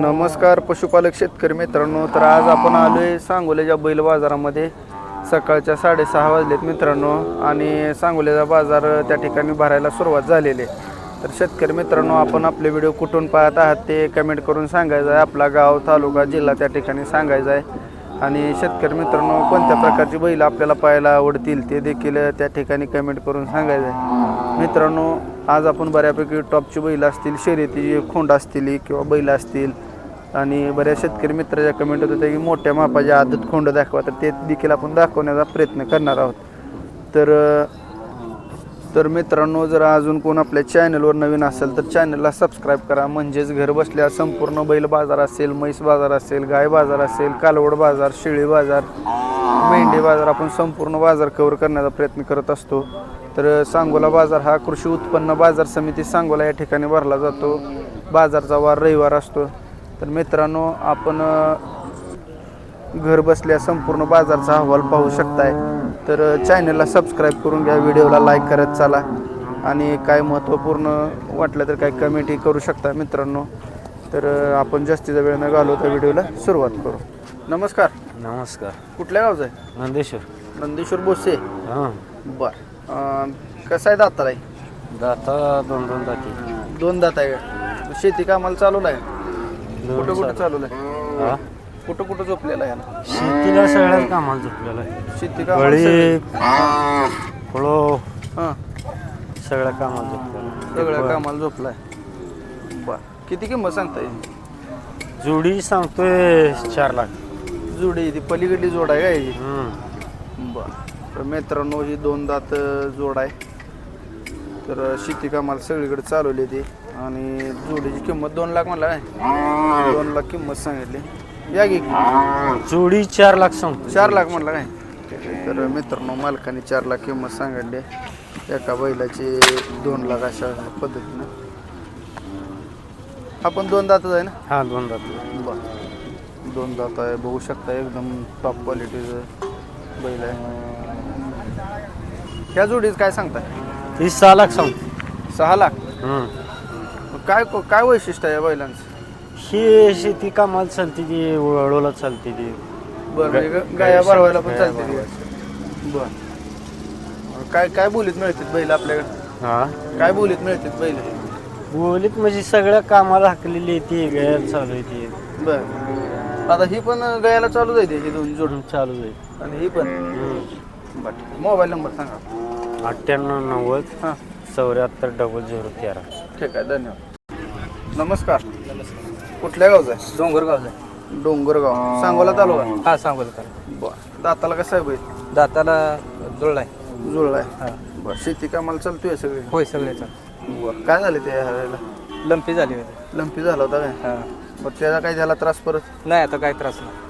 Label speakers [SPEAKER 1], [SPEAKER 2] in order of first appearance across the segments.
[SPEAKER 1] नमस्कार पशुपालक शेतकरी मित्रांनो तर आज आपण आलो आहे सांगोल्याच्या बैल बाजारामध्ये. सकाळच्या साडेसहा वाजलेत मित्रांनो आणि सांगोल्याचा बाजार त्या ठिकाणी भरायला सुरुवात झालेली आहे. तर शेतकरी मित्रांनो आपण आपले व्हिडिओ कुठून पाहत आहात ते कमेंट करून सांगायचं आहे. आपला गाव तालुका जिल्हा त्या ठिकाणी सांगायचं आहे. आणि शेतकरी मित्रांनो कोणत्या प्रकारची बैल आपल्याला पाहायला आवडतील ते देखील त्या ठिकाणी कमेंट करून सांगायचं आहे. मित्रांनो आज आपण बऱ्यापैकी टॉपची बैल असतील शर्यती खोंड असतील किंवा बैल असतील आणि बऱ्याच शेतकरी मित्राच्या कमेंट होत होत्या की मोठ्या मापाचे आदत खोंड दाखवा. तर ते देखील आपण दाखवण्याचा प्रयत्न करणार आहोत. तर तर मित्रांनो जर अजून कोण आपल्या चॅनलवर नवीन असेल तर चॅनलला सबस्क्राईब करा. म्हणजेच घर बसल्या संपूर्ण बैल बाजार असेल म्हैस बाजार असेल गाय बाजार असेल कालवड बाजार शेळी बाजार मेंढी बाजार आपण संपूर्ण बाजार कवर करण्याचा प्रयत्न करत असतो. तर सांगोला बाजार हा कृषी उत्पन्न बाजार समिती सांगोला या ठिकाणी भरला जातो. बाजारचा वार रविवार असतो. तर मित्रांनो आपण घर बसल्या संपूर्ण बाजारचा अहवाल पाहू शकताय. तर चॅनलला सबस्क्राईब करून घ्या व्हिडिओला लाईक करत चाला. आणि काय महत्त्वपूर्ण वाटलं तर काय कमेंटही करू शकता मित्रांनो. तर आपण जास्तीचा वेळ न घालवता व्हिडिओला सुरुवात करू. नमस्कार.
[SPEAKER 2] नमस्कार.
[SPEAKER 1] कुठल्या गावचं आहे?
[SPEAKER 2] नंदेश्वर.
[SPEAKER 1] नंदेश्वर बोसे
[SPEAKER 2] हां.
[SPEAKER 1] बर. अ, कसं आहे दाताला
[SPEAKER 2] दाता दोन दोन दाती.
[SPEAKER 1] दोन दात आहे का? शेती कामाला चालवलं आहे? कुठं कुठं चालवलं आहे?
[SPEAKER 2] हा?
[SPEAKER 1] कुठं कुठं झोपलेलं आहे याला?
[SPEAKER 2] शेतीला सगळ्याच कामाला झोपलेलं आहे.
[SPEAKER 1] शेती कामाला
[SPEAKER 2] बळी फळो
[SPEAKER 1] हां.
[SPEAKER 2] सगळ्या कामाला झोपलेलं
[SPEAKER 1] सगळ्या कामाला झोपलाय. बर. किती किंमत सांगता येईल
[SPEAKER 2] जोडी सांगतोय चार लाख.
[SPEAKER 1] जोडी ती पलीकडली जोड आहे का याची
[SPEAKER 2] हम्म.
[SPEAKER 1] बर. तर मित्रांनो ही दोन दात जोड आहे. तर शेती कामाला सगळीकडे चालवली ती. आणि जोडीची किंमत दोन लाख म्हणला काय दोन लाख किंमत सांगितली. या की?
[SPEAKER 2] जोडी चार लाख सांगतो
[SPEAKER 1] चार लाख म्हणला काय? तर मित्रांनो मालकाने चार लाख किंमत सांगितली. एका बैलाची दोन लाख अशा पद्धतीनं. आपण दोन दातच आहे ना?
[SPEAKER 2] हा दोन दात
[SPEAKER 1] बर. दोन दात आहे बघू शकता एकदम टॉप क्वालिटीचं बैल आहे. ह्या जोडीच काय सांगताय?
[SPEAKER 2] ती सहा लाख सांगतो
[SPEAKER 1] सहा लाख. काय काय वैशिष्ट्य आहे या बैलांचं?
[SPEAKER 2] ही शेती कामाला चालते ती वळवला चालते ती.
[SPEAKER 1] बरं म्हणजे ग- गाया भरवायला पण चालते ती. बर. काय काय बोलीत मिळतात बैल आपल्याकडे?
[SPEAKER 2] हा?
[SPEAKER 1] काय बोलीत मिळतात बैल?
[SPEAKER 2] बोलीत म्हणजे सगळ्या कामाला हाकलेली आहे ती गैर चालू आहे ती.
[SPEAKER 1] बर. आता ही पण गायाला चालू जायते ही दोन जोड.
[SPEAKER 2] चालू आहे.
[SPEAKER 1] आणि ही पण. बर मोबाईल नंबर सांगा.
[SPEAKER 2] अठ्ठ्याण्णव नव्वद
[SPEAKER 1] हां.
[SPEAKER 2] चौऱ्याहत्तर डबल झिरो तेरा.
[SPEAKER 1] ठीक आहे धन्यवाद. नमस्कार. कुठल्या गावचा आहे?
[SPEAKER 3] डोंगरगावचा
[SPEAKER 1] डोंगरगाव. सांगोला तालुका?
[SPEAKER 3] हा सांगोल का
[SPEAKER 1] बर. दाताला कसं आहे बैल?
[SPEAKER 3] दाताला जुळलाय
[SPEAKER 1] जुळलाय
[SPEAKER 3] हा.
[SPEAKER 1] बर. शेती कामाला चालतोय सगळे?
[SPEAKER 3] होय सगळ्याचा
[SPEAKER 1] बर. काय झालं ते
[SPEAKER 3] लंपी झाली होती.
[SPEAKER 1] लंपी झाला होता काय?
[SPEAKER 3] हा.
[SPEAKER 1] बरं त्याचा काय झाला त्रास परत?
[SPEAKER 3] नाही आता काय त्रास नाही.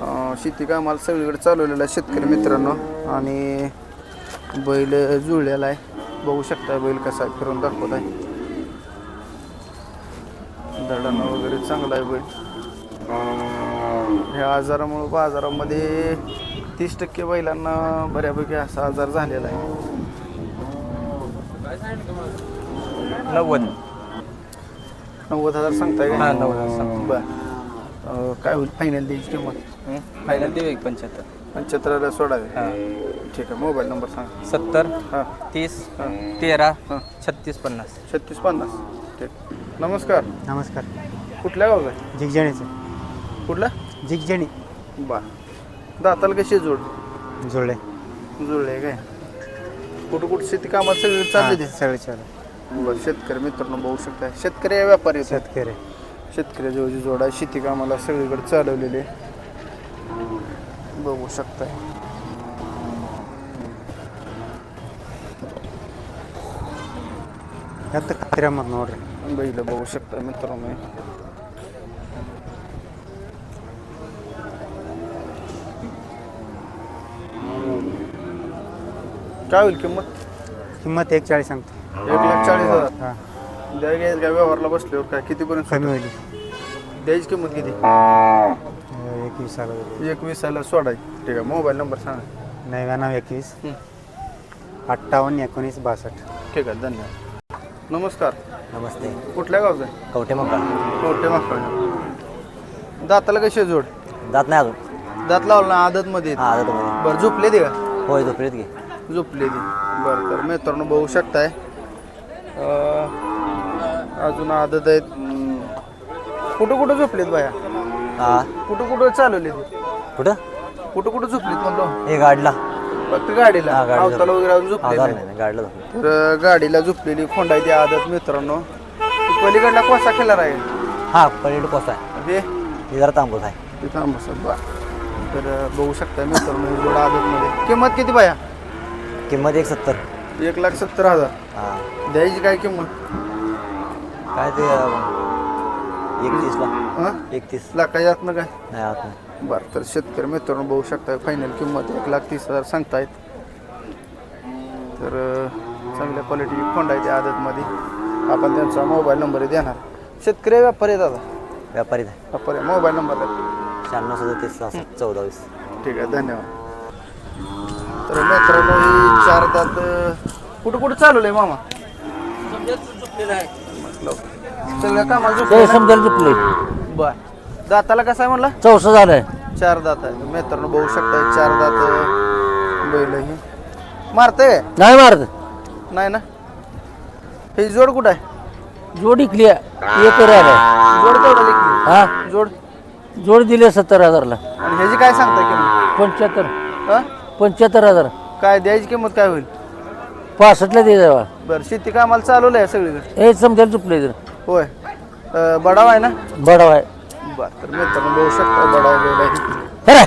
[SPEAKER 1] अं, शेती कामाला सगळीकडे चालवलेला आहे शेतकरी मित्रांनो. आणि बैल जुळलेला आहे. बघू शकता बैल कसा आहे, फिरून दाखवत आहे. दडानं वगैरे चांगला आहे बैल. ह्या आजारामुळं बाजारामध्ये तीस टक्के बैलांना बऱ्यापैकी असा आजार झालेला आहे.
[SPEAKER 3] नव्वद.
[SPEAKER 1] नव्वद हजार सांगताय
[SPEAKER 3] हा
[SPEAKER 1] का
[SPEAKER 3] नव्वद हजार
[SPEAKER 1] बर. काय होईल? फायनल द्यायची किंमत?
[SPEAKER 3] फायनल देऊ एक पंच्याहत्तर.
[SPEAKER 1] पंच्याहत्तरला सोडावे
[SPEAKER 3] हा.
[SPEAKER 1] ठीक आहे मोबाईल नंबर सांगा.
[SPEAKER 3] सत्तर
[SPEAKER 1] हां.
[SPEAKER 3] तीस तेरा छत्तीस पन्नास.
[SPEAKER 1] छत्तीस पन्नास. ठीक. नमस्कार
[SPEAKER 2] नमस्कार
[SPEAKER 1] कुठल्या गावचा आहे
[SPEAKER 2] जिगजणीचं
[SPEAKER 1] कुठला
[SPEAKER 2] जिगजणी
[SPEAKER 1] बा दाताला कशी जोड
[SPEAKER 2] जुळले
[SPEAKER 1] जुळले काय कुठं कुठं शेती कामात सगळी चालली ते
[SPEAKER 2] सगळे चालू
[SPEAKER 1] बरं शेतकरी मित्रांनो बघू शकता शेतकरी आहे व्यापारी आहेत.
[SPEAKER 2] शेतकरी
[SPEAKER 1] शेतकरी जवळची जोड आहे शेती कामाला सगळीकडे चालवलेली आहे. बघू शकताय
[SPEAKER 2] ಯಾತ ಖಾತ್ರಿ ಮತ್ತು ನೋಡ್ರಿ
[SPEAKER 1] बैल बघू शकता मित्रांनो. काय होईल किंमत?
[SPEAKER 2] किंमत एक चाळीस सांगतो.
[SPEAKER 1] एक लाख चाळीस हजार?
[SPEAKER 2] हां.
[SPEAKER 1] द्या घ्यायचं काय व्यवहारला बसल्यावर काय? कितीपर्यंत
[SPEAKER 2] कमी होईल.
[SPEAKER 1] द्यायची किंमत किती?
[SPEAKER 2] अं, एकवीस आलं
[SPEAKER 1] एकवीस आला सोडाय ठीक आहे मोबाईल नंबर सांगा.
[SPEAKER 2] नव्याण्णव एकवीस. अठ्ठावन्न एकोणीस बासष्ट.
[SPEAKER 1] ठीक आहे धन्यवाद. नमस्कार.
[SPEAKER 4] नमस्ते.
[SPEAKER 1] कुठल्या गावचं? आहे
[SPEAKER 4] कवठे मका.
[SPEAKER 1] कवटे माकड दाताला कशी जोड?
[SPEAKER 4] जात नाही अजून.
[SPEAKER 1] दात लावला ना आदत मध्ये
[SPEAKER 4] हां आता तुम्ही
[SPEAKER 1] बरं झोपले ते का?
[SPEAKER 4] होय झोपलेत की.
[SPEAKER 1] झोपले ती बरं तर मित्रांनो बघू शकताय. अं, अजून आदत आहेत. कुठं कुठं झोपलेत बाया?
[SPEAKER 4] हां.
[SPEAKER 1] कुठं कुठं चालवले
[SPEAKER 4] कुठं?
[SPEAKER 1] कुठं कुठं झोपलेत म्हणलो
[SPEAKER 4] हे गाडीला.
[SPEAKER 1] फक्त गाडीला.
[SPEAKER 4] हा, गाडीला.
[SPEAKER 1] अवताला वगैरे अजून झोपले
[SPEAKER 4] आधार
[SPEAKER 1] नाही.
[SPEAKER 4] गाडीला
[SPEAKER 1] तर गाडीला झोपलेली खोंडायची आदत मित्रांनो. ती पलीकडला कोसा खेळला राहील
[SPEAKER 4] हां पलीकडे कोसा आहे.
[SPEAKER 1] हे?
[SPEAKER 4] जरा तांबूस आहे.
[SPEAKER 1] तिथं आंबसत बा. तर बघू शकता मित्रांनो ही जोड आदतमध्ये किंमत किती बाया
[SPEAKER 4] किंमत एक सत्तर.
[SPEAKER 1] एक लाख सत्तर हजार.
[SPEAKER 4] हां.
[SPEAKER 1] द्यायची काय किंमत?
[SPEAKER 4] काय ते एकतीसला
[SPEAKER 1] हां?
[SPEAKER 4] एकतीस.
[SPEAKER 1] लाखाच्या आतनं काय?
[SPEAKER 4] नाही आत नाही
[SPEAKER 1] बरं तर शेतकरी मित्रांनो बघू शकता फायनल किंमत एक लाख तीस हजार सांगतायत. तर चांगल्या क्वालिटीची फोंड आहे त्या आदतमध्ये. आपण त्यांचा मोबाईल नंबर देणार. शेतकरी आहे, व्यापारी आहे दादा?
[SPEAKER 4] आहे.
[SPEAKER 1] व्यापारी आहे. मोबाईल नंबर आहे
[SPEAKER 4] शहाण्णव सदतीस सहासष्ट चौदा वीस.
[SPEAKER 1] ठीक आहे धन्यवाद. तर मित्रांनो ही चार दात अं, कुठं कुठं चालवलंय मामा? म्हटलं. सगळ्या कामाला?
[SPEAKER 2] समजायला
[SPEAKER 1] बर. दाताला कसं आहे म्हणला?
[SPEAKER 2] चौसा झालंय.
[SPEAKER 1] चार दात आहे. मित्रांनो बघू शकता चार दात बैल ही. मारते
[SPEAKER 2] नाही मारत.
[SPEAKER 1] नाही ना? ही जोड कुठं आहे?
[SPEAKER 2] जोड इकली एक राहिलाय
[SPEAKER 1] जोड केवढा लिखली
[SPEAKER 2] हा?
[SPEAKER 1] जोड.
[SPEAKER 2] जोड दिले सत्तर हजारला.
[SPEAKER 1] आणि ह्याची काय सांगताय किंमत?
[SPEAKER 2] पंच्याहत्तर.
[SPEAKER 1] हा?
[SPEAKER 2] पंच्याहत्तर हजार.
[SPEAKER 1] काय द्यायची किंमत काय होईल?
[SPEAKER 2] पासष्टला दे जावा
[SPEAKER 1] बरं शेती कामाला चालवलं आहे सगळीकडे?
[SPEAKER 2] हे समजायला झोपले तर
[SPEAKER 1] होय. अं, बडाव आहे ना?
[SPEAKER 2] बडाव आहे.
[SPEAKER 1] बरं तर मित्रांनो बघू शकता आहे.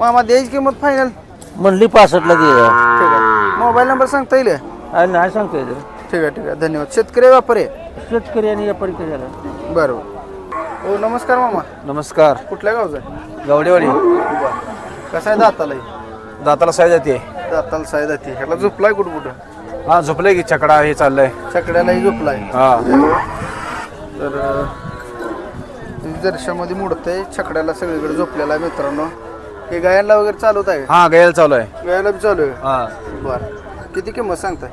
[SPEAKER 1] मामा द्यायची किंमत फायनल
[SPEAKER 2] म्हणली पासष्टला दे.
[SPEAKER 1] ठीक आहे. मोबाईल नंबर सांगता येईल?
[SPEAKER 2] नाही सांगतोय तर
[SPEAKER 1] ठीक आहे ठीक आहे. धन्यवाद. शेतकरी व्यापारी आहे?
[SPEAKER 2] शेतकरी आणि व्यापारी कशाला?
[SPEAKER 1] बरं बरं हो नमस्कार मामा.
[SPEAKER 3] नमस्कार.
[SPEAKER 1] कुठल्या गावचा आहे?
[SPEAKER 3] गावडेवाडी.
[SPEAKER 1] बरं. कसं आहे दाताला हे?
[SPEAKER 3] दाताला साईज येते
[SPEAKER 1] दाताला साय जाते ह्याला झोपलाय कुठं कुठं
[SPEAKER 3] हा झोपले की छकडा हे चाललंय.
[SPEAKER 1] छकड्यालाही झोपलाय.
[SPEAKER 3] हा.
[SPEAKER 1] तर दर्शामध्ये मुडतंय छकड्याला सगळीकडे झोपलेला आहे मित्रांनो. हे गायनला वगैरे चालवत आहे?
[SPEAKER 3] हा गायला चालू आहे.
[SPEAKER 1] गायला बी चालू आहे?
[SPEAKER 3] हा.
[SPEAKER 1] बरं. किती किंमत सांगताय?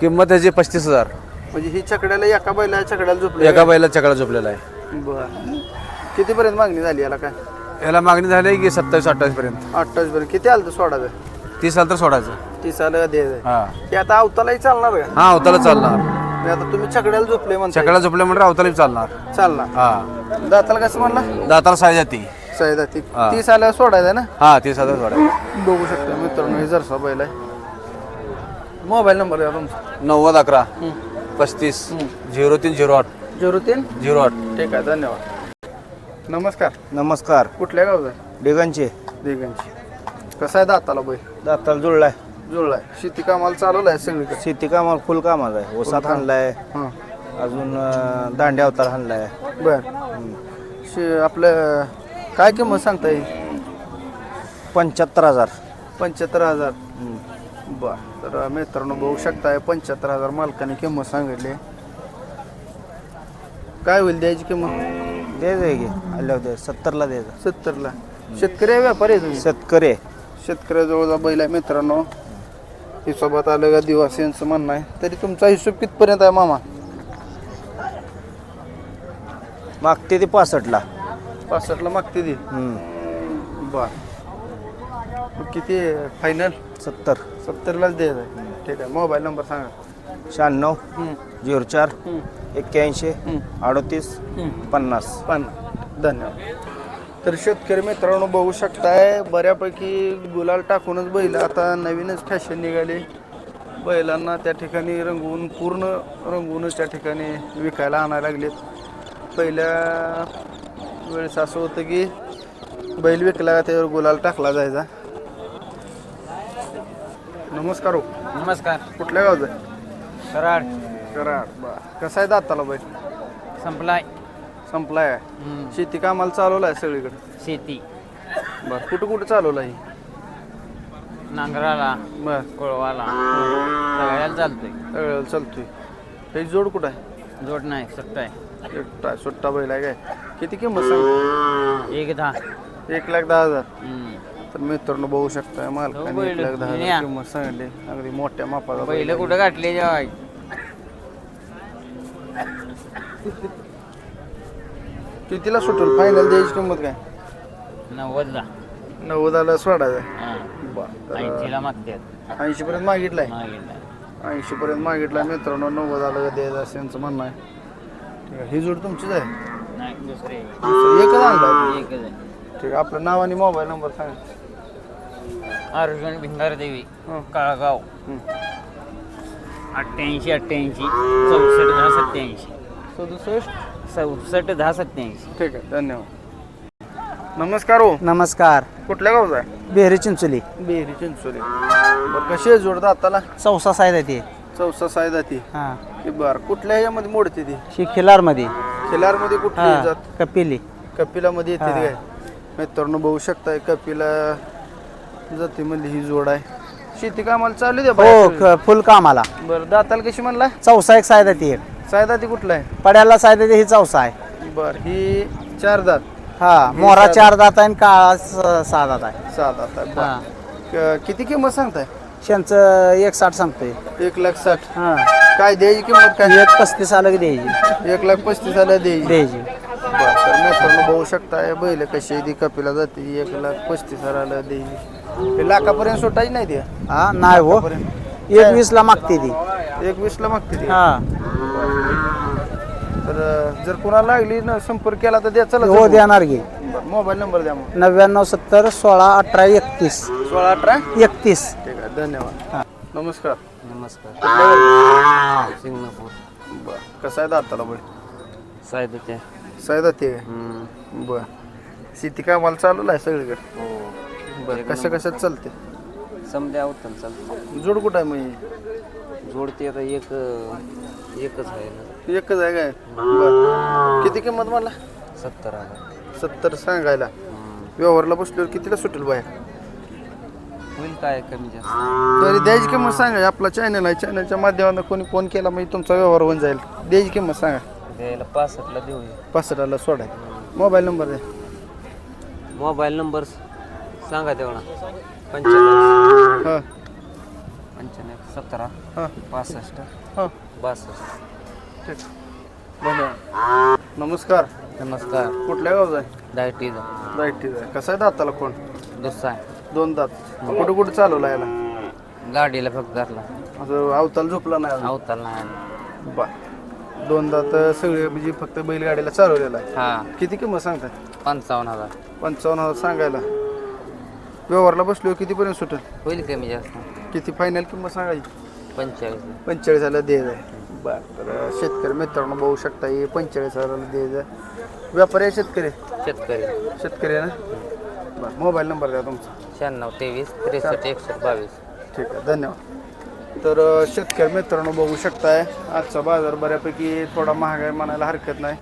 [SPEAKER 3] किंमत त्याची पस्तीस हजार.
[SPEAKER 1] म्हणजे ही छकड्याला एका बैला छकड्याला झोपली
[SPEAKER 3] एका बैला छकडा झोपलेला आहे.
[SPEAKER 1] बरं. कितीपर्यंत मागणी झाली याला काय?
[SPEAKER 3] याला मागणी झाली की सत्तावीस अठ्ठावीस पर्यंत
[SPEAKER 1] अठ्ठावीस पर्यंत. किती आलं तर सोडायचं?
[SPEAKER 3] तीस आलं तर सोडायचं.
[SPEAKER 1] तीस आलं का द्यायचं
[SPEAKER 3] हा.
[SPEAKER 1] ते आता अवतालाही चालणार का?
[SPEAKER 3] हा अवताला चालणार.
[SPEAKER 1] म्हणजे आता तुम्ही छकड्याला झोपले म्हणता
[SPEAKER 3] छकडा झोपले म्हणजे अवताला बी चालणार.
[SPEAKER 1] चालणार.
[SPEAKER 3] हा.
[SPEAKER 1] दाताला कसं म्हणला?
[SPEAKER 3] दाताला साईज येते
[SPEAKER 1] सायदा ती
[SPEAKER 3] हा.
[SPEAKER 1] तीस आल्यावर सोडायचं ना?
[SPEAKER 3] हा तीस हजार सोडायचं.
[SPEAKER 1] बघू शकता मित्रांनो हे जरसा बैल आहे. मोबाईल नंबर द्या तुमचा.
[SPEAKER 3] नव्वद अकरा पस्तीस झिरो तीन झिरो आठ.
[SPEAKER 1] झिरो तीन?
[SPEAKER 3] झिरो आठ.
[SPEAKER 1] ठीक आहे धन्यवाद. नमस्कार.
[SPEAKER 2] नमस्कार.
[SPEAKER 1] कुठल्या गावचा? आहे
[SPEAKER 2] डिगांचे.
[SPEAKER 1] दिगंची कसा आहे दाताला बैल?
[SPEAKER 2] दाताला जुळलाय.
[SPEAKER 1] जुळलाय. शेती कामाला चालवलाय आहे सगळीकडे?
[SPEAKER 2] शेती कामाला फुल कामाला आहे. ओसात हाणलाय.
[SPEAKER 1] हां.
[SPEAKER 2] अजून अं, दांड्या अवतार हाणलाय.
[SPEAKER 1] बर. शे आपलं काय किंमत सांगता येईल?
[SPEAKER 2] पंच्याहत्तर हजार.
[SPEAKER 1] पंच्याहत्तर हजार. बर. तर मित्रांनो बघू शकताय पंच्याहत्तर हजार मालकाने किंमत सांगितली. काय होईल द्यायची किंमत?
[SPEAKER 2] द्यायचं आहे की. आल्यावर द्यायचं सत्तरला द्यायचं
[SPEAKER 1] सत्तरला. शेतकरी आहे व्यापारी आहे तुम्ही?
[SPEAKER 2] शेतकरी आहे.
[SPEAKER 1] शेतकऱ्याजवळचा बैल आहे मित्रांनो. हिशोबात आलं का दिवस यांचं म्हणणं आहे. तरी तुमचा हिशोब कितपर्यंत आहे मामा?
[SPEAKER 2] मागते ते पासष्टला.
[SPEAKER 1] पासष्टला मागते ती. बर. मग किती फायनल
[SPEAKER 2] सत्तर.
[SPEAKER 1] सत्तरलाच द्यायचं आहे. ठीक आहे. मोबाईल नंबर सांगा.
[SPEAKER 2] शहाण्णव
[SPEAKER 1] हम्म,
[SPEAKER 2] झिरो चार
[SPEAKER 1] हम्म,
[SPEAKER 2] एक्क्याऐंशी अडतीस
[SPEAKER 1] हम्म.
[SPEAKER 2] पन्नास.
[SPEAKER 1] पण धन्यवाद. तर शेतकरी मित्रांनो बघू शकताय बऱ्यापैकी गुलाल टाकूनच बैल. आता नवीनच फॅशन निघाली. बैलांना त्या ठिकाणी रंगवून पूर्ण रंगवूनच त्या ठिकाणी विकायला आणायला लागलेत. पहिल्या वेळेस असं होतं की बैल विकला त्यावर गुलाल टाकला जायचा. नमस्कार हो.
[SPEAKER 3] नमस्कार.
[SPEAKER 1] कुठल्या गावचा?
[SPEAKER 3] कराड.
[SPEAKER 1] कराड. बर. कसा आहे दाताला बैल?
[SPEAKER 3] संपलाय.
[SPEAKER 1] संपलाय. शेती कामाला चालवलाय सगळीकडे.
[SPEAKER 3] शेती.
[SPEAKER 1] बर कुठं कुठं चालवला ही?
[SPEAKER 3] नांगराला
[SPEAKER 1] बर.
[SPEAKER 3] कोळवाला. सगळ्याला चालतोय.
[SPEAKER 1] सगळं चालतोय. हे जोड कुठं आहे?
[SPEAKER 3] जोड नाही सत्ता आहे.
[SPEAKER 1] एकटा सुट्टा बैल आहे काय? किती किंमत सांग
[SPEAKER 3] एक दहा.
[SPEAKER 1] एक लाख दहा हजार.
[SPEAKER 3] हम्म.
[SPEAKER 1] तर मित्रांनो बघू शकता मालकाने एक
[SPEAKER 3] बैल.
[SPEAKER 1] लाख दहा. हजार किंमत सांगितली. अगदी मोठ्या मापाचा बैल.
[SPEAKER 3] कुठं गाठले जेव्हा
[SPEAKER 1] कितीला सुटेल? फायनल द्यायची किंमत काय?
[SPEAKER 2] नव्वदला
[SPEAKER 1] नव्वदाला सोडायचं बरं.
[SPEAKER 2] ऐंशीला मागतात
[SPEAKER 1] ऐंशी पर्यंत मागितलाय?
[SPEAKER 2] मागितला
[SPEAKER 1] ऐंशी पर्यंत मागितलाय. मित्रांनो नव्वद आलं द्यायचं असं यांचं म्हणणं आहे. ही जोड तुमचीच आहे?
[SPEAKER 2] नाही दुसरे.
[SPEAKER 1] दुसरं. एकच आणलं
[SPEAKER 2] एकच आहे.
[SPEAKER 1] ठीक आहे आपलं नाव आणि मोबाईल नंबर सांगा.
[SPEAKER 2] अर्जुन भिंगारदेवी
[SPEAKER 1] हं.
[SPEAKER 2] काळगाव. अठ्ठ्याऐंशी अठ्ठ्याऐंशी चौसष्ट दहा सत्याऐंशी.
[SPEAKER 1] सदुसष्ट?
[SPEAKER 2] चौसष्ट दहा सत्याऐंशी
[SPEAKER 1] ठीक आहे धन्यवाद. नमस्कार हो.
[SPEAKER 5] नमस्कार.
[SPEAKER 1] कुठल्या गावचा आहे?
[SPEAKER 5] बेहरी चिंचोली.
[SPEAKER 1] बेहरी चिंचोली. बरं कशी आहे जोड दाताला
[SPEAKER 5] चौसा साईज आहे ती.
[SPEAKER 1] चौसा सायदा ती.
[SPEAKER 5] हां.
[SPEAKER 1] बर कुठल्या ह्याच्यामध्ये मोडते ती?
[SPEAKER 5] शी खिलारमध्ये.
[SPEAKER 1] खिलारमध्ये कुठली
[SPEAKER 5] हां
[SPEAKER 1] जात?
[SPEAKER 5] कपिली.
[SPEAKER 1] कपिलामध्ये येते ती. काय? मित्रांनो बघू शकताय कपिला जातीमध्ये ही जोड आहे. शेती कामाला चालू द्या
[SPEAKER 5] हो. क- फुल कामाला.
[SPEAKER 1] बरं दाताला कशी म्हणला?
[SPEAKER 5] चौसा एक साईज आहे ती
[SPEAKER 1] सायदा ती कुठला आहे?
[SPEAKER 5] पड्याला ती ही चौसा आहे.
[SPEAKER 1] बर ही चार दात.
[SPEAKER 5] हा मोरा चार दात आहे आणि काळा स- सहा दात आहे.
[SPEAKER 1] सहा दात आहे
[SPEAKER 5] हा.
[SPEAKER 1] क- किती किंमत सांगताय?
[SPEAKER 5] शेणचं एक साठ सांगतोय.
[SPEAKER 1] एक लाख साठ.
[SPEAKER 5] हां.
[SPEAKER 1] काय द्यायची किंमत काय?
[SPEAKER 5] एक पस्तीस आलं की द्यायची.
[SPEAKER 1] एक लाख पस्तीस आल्या द्यायची.
[SPEAKER 5] द्यायची.
[SPEAKER 1] बरं तर मित्रांनो बघू शकताय बैल कशी आहे ती कपिला जाते एक लाख पस्तीस हजाराला द्यायची. हे लाखापर्यंत सुटायची नाही ती?
[SPEAKER 5] हा नाही हो. एक वीसला मागते ती.
[SPEAKER 1] एक वीसला मागते ती?
[SPEAKER 5] हा.
[SPEAKER 1] तर जर कोणाला लागली ना संपर्क केला तर द्या चला
[SPEAKER 5] हो देणार घे
[SPEAKER 1] मोबाईल नंबर द्या मग.
[SPEAKER 5] नव्याण्णव सत्तर सोळा अठरा एकतीस.
[SPEAKER 1] सोळा अठरा?
[SPEAKER 5] एकतीस.
[SPEAKER 1] ठीक आहे धन्यवाद. नमस्कार.
[SPEAKER 2] नमस्कार. सिंगणापूर.
[SPEAKER 1] बर कसं आहे दाताला बैल?
[SPEAKER 2] साहेब
[SPEAKER 1] सायदा ते? बर. शेती कामाला चालू आहे सगळीकडे?
[SPEAKER 2] हो.
[SPEAKER 1] बरं कसं कसं चालते
[SPEAKER 2] समजा होतं चालतं
[SPEAKER 1] जोड कुठं आहे मग
[SPEAKER 2] जोडते आता एक एकच आहे ना.
[SPEAKER 1] एकच आहे काय? बर. किती किंमत मला?
[SPEAKER 2] सत्तर हजार.
[SPEAKER 1] सत्तर सांगायला. व्यवहारला बसल्यावर कितीला सुटेल बाहेर
[SPEAKER 2] होईल काय कमी जास्त?
[SPEAKER 1] तरी द्यायची किंमत सांगा. आपला चॅनल आहे. चॅनलच्या माध्यमातून कोणी फोन केला म्हणजे तुमचा व्यवहार होऊन जाईल. द्यायची किंमत सांगा.
[SPEAKER 2] द्यायला पासष्टला देऊया
[SPEAKER 1] पासष्टाला सोडाय मोबाईल नंबर द्या.
[SPEAKER 2] मोबाईल नंबर सांगा तेवढा. पंच्याण्णव.
[SPEAKER 1] हां.
[SPEAKER 2] पंच्याण्णव. सतरा.
[SPEAKER 1] हां.
[SPEAKER 2] पासष्ट.
[SPEAKER 1] हां.
[SPEAKER 2] बासष्ट.
[SPEAKER 1] ठीक धन्यवाद नमस्कार.
[SPEAKER 2] नमस्कार.
[SPEAKER 1] कुठल्या गावचा आहे? राईट ठीक आहे. कसं आहे दाताला कोण?
[SPEAKER 2] दुसरा आहे.
[SPEAKER 1] दोन दात. कुठं कुठं चालवला याला?
[SPEAKER 2] गाडीला फक्त धरला.
[SPEAKER 1] असं अवताल झोपला नाही अजून.
[SPEAKER 2] अवताल नाही
[SPEAKER 1] बा दोन दात सगळे म्हणजे फक्त बैलगाडीला चालवलेला आहे.
[SPEAKER 2] हा.
[SPEAKER 1] किती किंमत सांगताय?
[SPEAKER 2] पंचावन्न हजार.
[SPEAKER 1] पंचावन्न हजार सांगायला. व्यवहारला बसलो कितीपर्यंत सुटेल?
[SPEAKER 2] होईल कमी जास्त.
[SPEAKER 1] किती फायनल किंमत सांगायची?
[SPEAKER 2] पंचेचाळीस.
[SPEAKER 1] पंचेचाळीसाला द्यायचं आहे. बरं तर शेतकरी मित्रांनो बघू शकता हे पंचेचाळीस हजाराला द्यायचं व्यापारी आहे शेतकरी?
[SPEAKER 2] शेतकरी.
[SPEAKER 1] शेतकरी आहे ना? बरं मोबाईल नंबर द्या तुमचा.
[SPEAKER 2] शहाण्णव तेवीस त्रेसष्ट एकसष्ट बावीस.
[SPEAKER 1] ठीक आहे धन्यवाद. तर शेतकरी मित्रांनो बघू शकताय आजचा बाजार बऱ्यापैकी थोडा महाग आहे म्हणायला हरकत नाही.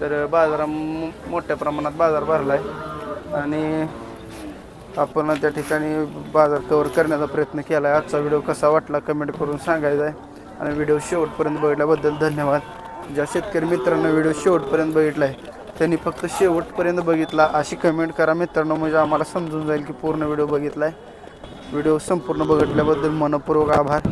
[SPEAKER 1] तर बाजारा मोठ्या प्रमाणात बाजार भरला आहे आणि आपण त्या ठिकाणी बाजार कवर करण्याचा प्रयत्न केला आहे आजचा व्हिडिओ कसा वाटला कमेंट करून सांगायचा आहे आणि व्हिडिओ शेवटपर्यंत बघितल्याबद्दल धन्यवाद. ज्या शेतकरी मित्रांनो व्हिडिओ शेवटपर्यंत बघितला आहे त्यांनी फक्त शेवटपर्यंत बघितला अशी कमेंट करा. मित्रांनो म्हणजे आम्हाला समजून जाईल की पूर्ण व्हिडिओ बघितला आहे व्हिडिओ संपूर्ण बघितल्याबद्दल मनपूर्वक आभार.